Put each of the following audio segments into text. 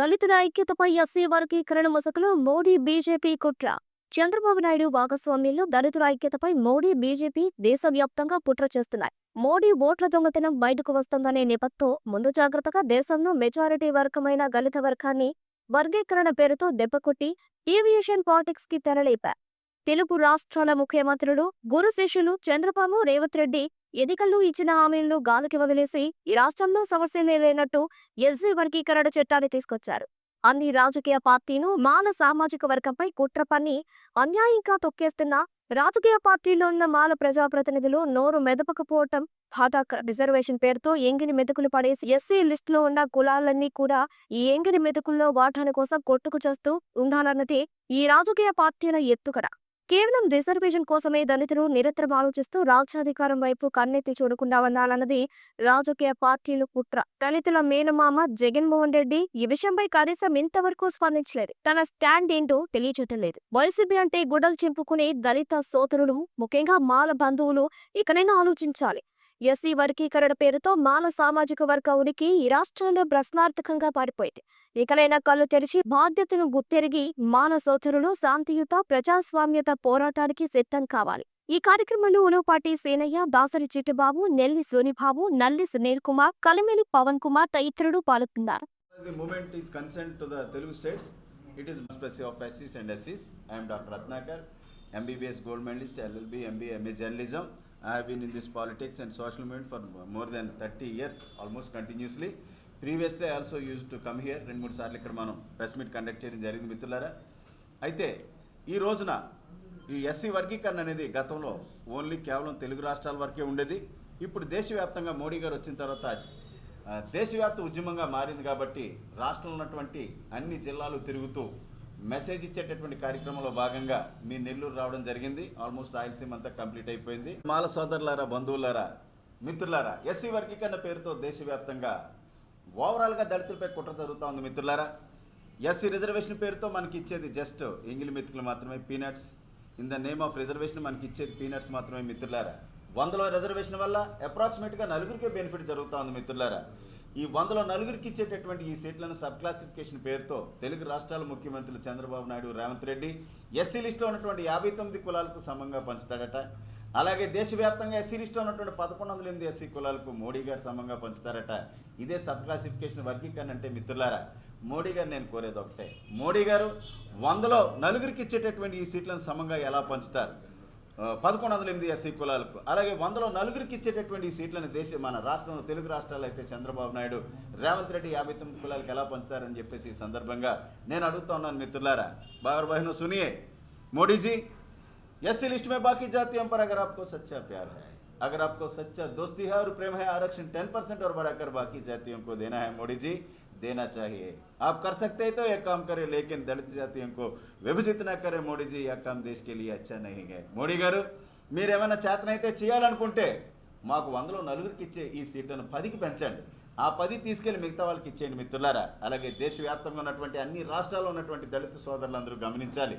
దళితుల ఐక్యతపై ఎస్సీ వర్గీకరణ ముసుగులో మోడీ బీజేపీ కుట్ర. చంద్రబాబు నాయుడు భాగస్వామ్యంలో దళితుల ఐక్యతపై మోడీ బీజేపీ దేశవ్యాప్తంగా కుట్ర చేస్తున్నాయి. మోడీ ఓట్ల దొంగతనం బయటకు వస్తుందనే నేపథ్యం ముందు జాగ్రత్తగా దేశంలో మెజారిటీ వర్గమైన దళిత వర్గాన్ని వర్గీకరణ పేరుతో దెబ్బకొట్టి డీవియేషన్ పాలిటిక్స్కి తెరలేపారు. తెలుగు రాష్ట్రాల ముఖ్యమంత్రులు గురు శిష్యులు చంద్రబాబు రేవంత్ రెడ్డి ఎన్నికల్లో ఇచ్చిన హామీలను గాలికి వదిలేసి ఈ రాష్ట్రంలో సమస్యలే లేనట్టు ఎస్సీ వర్గీకరణ చట్టాన్ని తీసుకొచ్చారు. అన్ని రాజకీయ పార్టీను మాల సామాజిక వర్గంపై కుట్ర పన్ని అన్యాయంగా తొక్కేస్తున్న రాజకీయ పార్టీల్లో ఉన్న మాల ప్రజాప్రతినిధులు నోరు మెదపకపోవటం బాధాకర రిజర్వేషన్ పేరుతో ఎంగిని మెతుకులు పడేసి ఎస్సీ లిస్టులో ఉన్న కులాలన్నీ కూడా ఈ ఎంగిని మెతుకుల్లో వాటాల కోసం కొట్టుకు చేస్తూ ఉండాలన్నదే ఈ రాజకీయ పార్టీల ఎత్తుకడ కేవలం రిజర్వేషన్ కోసమే దళితులు నిరంతరం ఆలోచిస్తూ రాజ్యాధికారం వైపు కన్నెత్తి చూడకుండా ఉండాలన్నది రాజకీయ పార్టీలు కుట్ర. దళితుల మేనమామ జగన్మోహన్ రెడ్డి ఈ విషయంపై కనీసం ఇంతవరకు స్పందించలేదు. తన స్టాండ్ ఏంటో తెలియచేయటం లేదు వైసీపీ అంటే గుడ్డలు చింపుకునే దళిత సోదరులు ముఖ్యంగా మాల బంధువులు ఇకనైనా ఆలోచించాలి. ఎస్సీ వర్గీకరణ పేరుతో మాల సామాజిక వర్గ ఉనికి ఈ రాష్ట్రంలో ప్రశ్నార్థకంగా పారిపోయింది ఇకలైనా కళ్ళు తెరిచి బాధ్యతను గుర్తెరిగి మాన సోదరులు శాంతియుత ప్రజాస్వామ్యత పోరాటానికి సిద్ధం కావాలి ఈ కార్యక్రమంలో ఉలవపాటి సేనయ్య దాసరి చిట్టిబాబు నెల్లి సోనిబాబు నల్లి సునీల్ కుమార్ కలిమేలి పవన్ కుమార్ తదితరులు పాల్గొన్నారు The movement is concerned to the Telugu states. It is specific of SCs and SCs. I am Dr. Ratnakar, MBBS gold medalist, LLB, MBA, MA journalism. I have been in this politics and social movement for more than 30 years, almost continuously. Previously, use to come here రెండు మూడు సార్లు ఇక్కడ మనం press meet conduct చేయడం జరిగింది మిత్రులారా. అయితే ఈ రోజున ఈ ఎస్సీ వర్గీకరణ అనేది గతంలో ఓన్లీ కేవలం తెలుగు రాష్ట్రాల వరకే ఉండేది. ఇప్పుడు దేశవ్యాప్తంగా మోడీ గారు వచ్చిన తర్వాత దేశవ్యాప్త ఉద్యమంగా మారింది కాబట్టి రాష్ట్రంలో ఉన్నటువంటి అన్ని జిల్లాలు తిరుగుతూ మెసేజ్ ఇచ్చేటటువంటి కార్యక్రమంలో భాగంగా మీ నెల్లూరు రావడం జరిగింది. ఆల్మోస్ట్ రాయలసీమ అంతా కంప్లీట్ అయిపోయింది. మాల సోదరులారా బంధువులారా మిత్రులారా ఎస్సీ వర్గీకరణ పేరుతో దేశవ్యాప్తంగా ఓవరాల్గా దళితులపై కుట్ర జరుగుతూ ఉంది మిత్రులారా. ఎస్సీ రిజర్వేషన్ పేరుతో మనకి ఇచ్చేది జస్ట్ ఎంగిలి మిత్రులు మాత్రమే peanuts. In the name of reservation మనకి ఇచ్చేది పీనట్స్ మాత్రమే మిత్రులారా. వందలో రిజర్వేషన్ వల్ల అప్రాక్సిమేట్గా నలుగురికే బెనిఫిట్ జరుగుతూ ఉంది మిత్రులారా. ఈ వందలో నలుగురికి ఇచ్చేటటువంటి ఈ సీట్లను సబ్ క్లాసిఫికేషన్ పేరుతో తెలుగు రాష్ట్రాల ముఖ్యమంత్రులు చంద్రబాబు నాయుడు రేవంత్ రెడ్డి ఎస్సీ లిస్టులో ఉన్నటువంటి యాభై తొమ్మిది కులాలకు సమంగా పంచుతాడట. అలాగే దేశవ్యాప్తంగా ఎస్సీ లిస్టులో ఉన్నటువంటి పదకొండు వందల ఎనిమిది ఎస్సీ కులాలకు మోడీ గారు సమంగా పంచుతారట. ఇదే సబ్ క్లాసిఫికేషన్ వర్గీకరణ అంటే మిత్రులారా మోడీ గారు నేను కోరేది ఒకటే. మోడీ గారు వందలో నలుగురికి ఇచ్చేటటువంటి ఈ సీట్లను సమంగా ఎలా పంచుతారు? పదకొండు వందల ఎనిమిది ఎస్సీ కులాలకు అలాగే వందలో నలుగురికి ఇచ్చేటటువంటి ఈ సీట్లను దేశ మన రాష్ట్రంలో తెలుగు రాష్ట్రాలు అయితే చంద్రబాబు నాయుడు రేవంత్ రెడ్డి యాభై తొమ్మిది కులాలకు ఎలా పంచుతారని చెప్పేసి ఈ సందర్భంగా నేను అడుగుతా ఉన్నాను మిత్రులారా Bagar బహినో సునియే Modi G S list में बाकी जातियों पर अगर आपको सच्चा प्यार है अगर आपको सच्चा दोस्ती है और प्रेम है आरक्षण टेन परसेंट और बढ़ाकर बाकी जातियों को देना है मोदी जी देना चाहिए आप कर सकते हैं तो एक काम करें लेकिन दलित जातियों को विभजित ना करें मोदी जी यह काम देश के लिए अच्छा नहीं है మోడీ గారు మీరు ఏమైనా చేతనైతే చేయాలనుకుంటే మాకు వందలో నలుగురికి ఇచ్చే ఈ సీట్లను పదికి పెంచండి ఆ పది తీసుకెళ్లి మిగతా వాళ్ళకి ఇచ్చేయండి మిత్రులారా అలాగే దేశవ్యాప్తంగా ఉన్నటువంటి అన్ని రాష్ట్రాల్లో ఉన్నటువంటి దళిత సోదరులందరూ గమనించాలి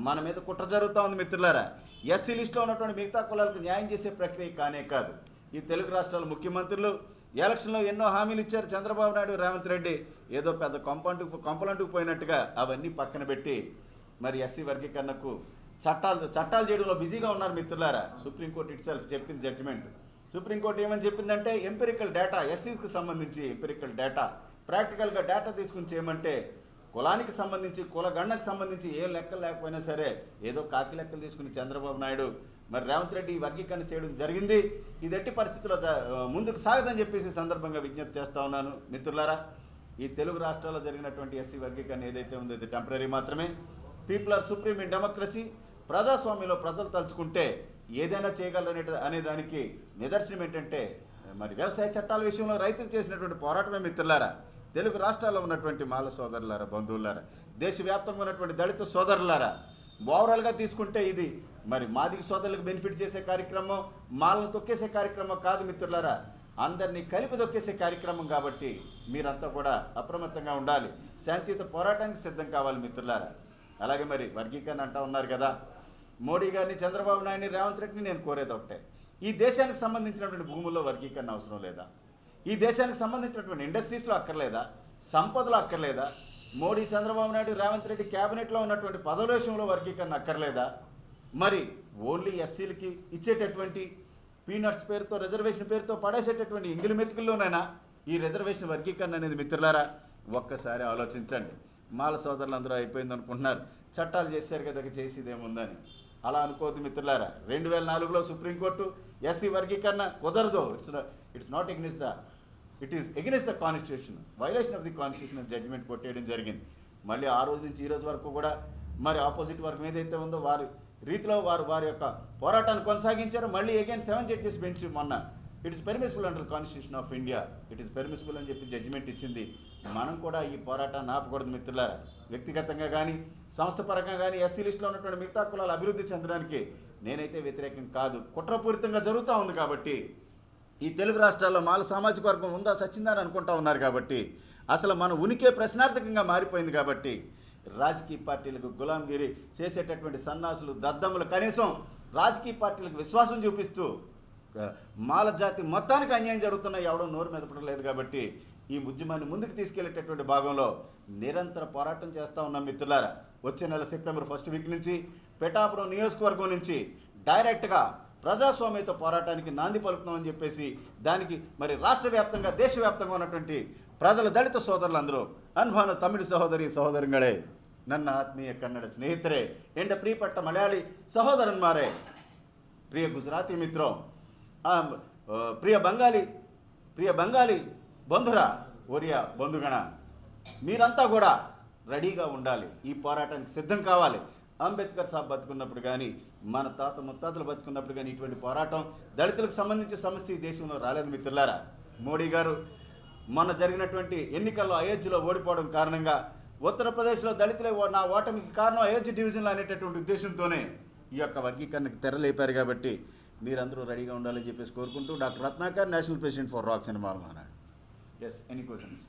మన మీద కుట్ర జరుగుతూ ఉంది మిత్రులారా ఎస్సీ లిస్టులో ఉన్నటువంటి మిగతా కులాలకు న్యాయం చేసే ప్రక్రియ కానే కాదు ఈ తెలుగు రాష్ట్రాల ముఖ్యమంత్రులు ఎలక్షన్లో ఎన్నో హామీలు ఇచ్చారు చంద్రబాబు నాయుడు రేవంత్ రెడ్డి. ఏదో పెద్ద కొంపంటు కొంపలంటుకు పోయినట్టుగా అవన్నీ పక్కన పెట్టి మరి ఎస్సీ వర్గీకరణకు చట్టాలు చట్టాలు చేయడంలో బిజీగా ఉన్నారు మిత్రులారా. సుప్రీంకోర్టు ఇట్ సెల్ఫ్ చెప్పింది జడ్జిమెంట్. సుప్రీంకోర్టు ఏమని చెప్పిందంటే ఎంపెరికల్ డేటా ఎస్సీస్కి సంబంధించి ఎంపెరికల్ డేటా ప్రాక్టికల్గా డేటా తీసుకుని చేయమంటే కులానికి సంబంధించి కులగండకు సంబంధించి ఏం లెక్కలు లేకపోయినా సరే ఏదో కాకి లెక్కలు తీసుకుని చంద్రబాబు నాయుడు మరి రేవంత్ రెడ్డి వర్గీకరణ చేయడం జరిగింది. ఇది ఎట్టి పరిస్థితుల్లో ముందుకు సాగదని చెప్పేసి సందర్భంగా విజ్ఞప్తి చేస్తా ఉన్నాను. మిత్రులారా ఈ తెలుగు రాష్ట్రాల్లో జరిగినటువంటి ఎస్సీ వర్గీకరణ ఏదైతే ఉందో ఇది టెంపరీ మాత్రమే. People are supreme in democracy. ప్రజాస్వామ్యంలో ప్రజలు తలుచుకుంటే ఏదైనా చేయగలరనే అనే దానికి నిదర్శనం ఏంటంటే మరి వ్యవసాయ చట్టాల విషయంలో రైతులు చేసినటువంటి పోరాటమే మిత్రులారా. తెలుగు రాష్ట్రాల్లో ఉన్నటువంటి మాల సోదరులారా బంధువులారా దేశవ్యాప్తంగా ఉన్నటువంటి దళిత సోదరులారా ఓవరాల్గా తీసుకుంటే ఇది మరి మాదిక సోదరులకు బెనిఫిట్ చేసే కార్యక్రమం మాలను తొక్కేసే కార్యక్రమం కాదు మిత్రులారా. అందరినీ కలిపి దొక్కేసే కార్యక్రమం కాబట్టి మీరంతా కూడా అప్రమత్తంగా ఉండాలి. శాంతియుత పోరాటానికి సిద్ధం కావాలి మిత్రులారా. అలాగే మరి వర్గీకరణ అంటా ఉన్నారు కదా. మోడీ గారిని చంద్రబాబు నాయుడిని రేవంత్ రెడ్డిని నేను కోరేది ఒకటే. ఈ దేశానికి సంబంధించినటువంటి భూముల్లో వర్గీకరణ అవసరం లేదా? ఈ దేశానికి సంబంధించినటువంటి ఇండస్ట్రీస్లో అక్కర్లేదా? సంపదలో అక్కర్లేదా? మోడీ చంద్రబాబు నాయుడు రేవంత్ రెడ్డి క్యాబినెట్లో ఉన్నటువంటి పదవుల విషయంలో వర్గీకరణ అక్కర్లేదా? మరి ఓన్లీ ఎస్సీలకి ఇచ్చేటటువంటి పీనట్స్ పేరుతో రిజర్వేషన్ పేరుతో పడేసేటటువంటి ఇంగిలి మెతుకుల్లోనైనా ఈ రిజర్వేషన్ వర్గీకరణ అనేది మిత్రులారా ఒక్కసారి ఆలోచించండి. మాల సోదరులు అందరూ అయిపోయింది అనుకుంటున్నారు చట్టాలు చేశారు కదా ఇక చేసేదేముందని. అలా అనుకోవద్దు మిత్రులారా. రెండు వేల నాలుగులో సుప్రీంకోర్టు ఎస్సీ వర్గీకరణ కుదరదు. It's it's not against the it is against the constitution violation of the constitution judgement కొట్టేయడం జరిగింది. మళ్ళీ ఆ రోజు నుంచి ఈ రోజు వరకు కూడా మరి ఆపోజిట్ వర్గం ఏదైతే ఉందో వారి రీతిలో వారు వారి యొక్క పోరాటాన్ని కొనసాగించారు. మళ్ళీ అగైన్ సెవెన్ జడ్జెస్ బెంచ్ మొన్న it is permissible under constitution of India it is permissible అని చెప్పి జడ్జిమెంట్ ఇచ్చింది. మనం కూడా ఈ పోరాటాన్ని ఆపకూడదు మిత్రులారా. వ్యక్తిగతంగా కానీ సంస్థ పరంగా కానీ ఎస్సీ లిస్టులో ఉన్నటువంటి మిగతా కులాలు అభివృద్ధి చెందడానికి నేనైతే వ్యతిరేకం కాదు. కుట్రపూరితంగా జరుగుతూ ఉంది కాబట్టి ఈ తెలుగు రాష్ట్రాల్లో మాల సామాజిక వర్గం ఉందా సచ్చిందని అనుకుంటా ఉన్నారు కాబట్టి అసలు మన ఉనికే ప్రశ్నార్థకంగా మారిపోయింది కాబట్టి రాజకీయ పార్టీలకు గులాంగిరి చేసేటటువంటి సన్నాసులు దద్దములు కనీసం రాజకీయ పార్టీలకు విశ్వాసం చూపిస్తూ మాల జాతి మొత్తానికి అన్యాయం జరుగుతున్నాయి ఎవడో నోరు మీద పడలేదు కాబట్టి ఈ ఉద్యమాన్ని ముందుకు తీసుకెళ్ళేటటువంటి భాగంలో నిరంతర పోరాటం చేస్తూ ఉన్నాం మిత్రులారా. వచ్చే నెల సెప్టెంబర్ ఫస్ట్ వీక్ నుంచి పెటాపురం నియోజకవర్గం నుంచి డైరెక్ట్గా ప్రజాస్వామ్యతో పోరాటానికి నాంది పలుకుతామని చెప్పేసి దానికి మరి రాష్ట్ర వ్యాప్తంగా దేశవ్యాప్తంగా ఉన్నటువంటి ప్రజల దళిత సోదరులందరూ అనుభవన తమిళ సహోదరి సహోదరంಗಳే ఆత్మీయ కన్నడ స్నేహితురే ఎండ ಎಂಡ ಪ್ರಿಯಪಟ್ಟ ಮಲಯಾಳಿ మారే ప్రియ గుజరాతీ మిత్రం ప్రియ బెంగాలీ ప్రియ బెంగాలీ బంధురా ఒరియా బంధుగణ మీరంతా కూడా రెడీగా ఉండాలి. ఈ పోరాటానికి సిద్ధం కావాలి. అంబేద్కర్ సాబ్ బతుకున్నప్పుడు కానీ మన తాత ముత్తాతలు బతుకున్నప్పుడు కానీ ఇటువంటి పోరాటం దళితులకు సంబంధించిన సమస్య ఈ దేశంలో రాలేదు మిత్రులారా. మోడీ గారు మొన్న జరిగినటువంటి ఎన్నికల్లో అయోధ్యలో ఓడిపోవడం కారణంగా ఉత్తరప్రదేశ్లో దళితులే నా ఓటమికి కారణం అయోధ్య డివిజన్లో అనేటటువంటి ఉద్దేశంతోనే ఈ యొక్క వర్గీకరణకి తెరలేపారు కాబట్టి మీరందరూ రెడీగా ఉండాలని చెప్పేసి కోరుకుంటూ doctor Ratnakar national president for rock సినిమా మహానాడు ఎస్ ఎనీ క్వశ్చన్స్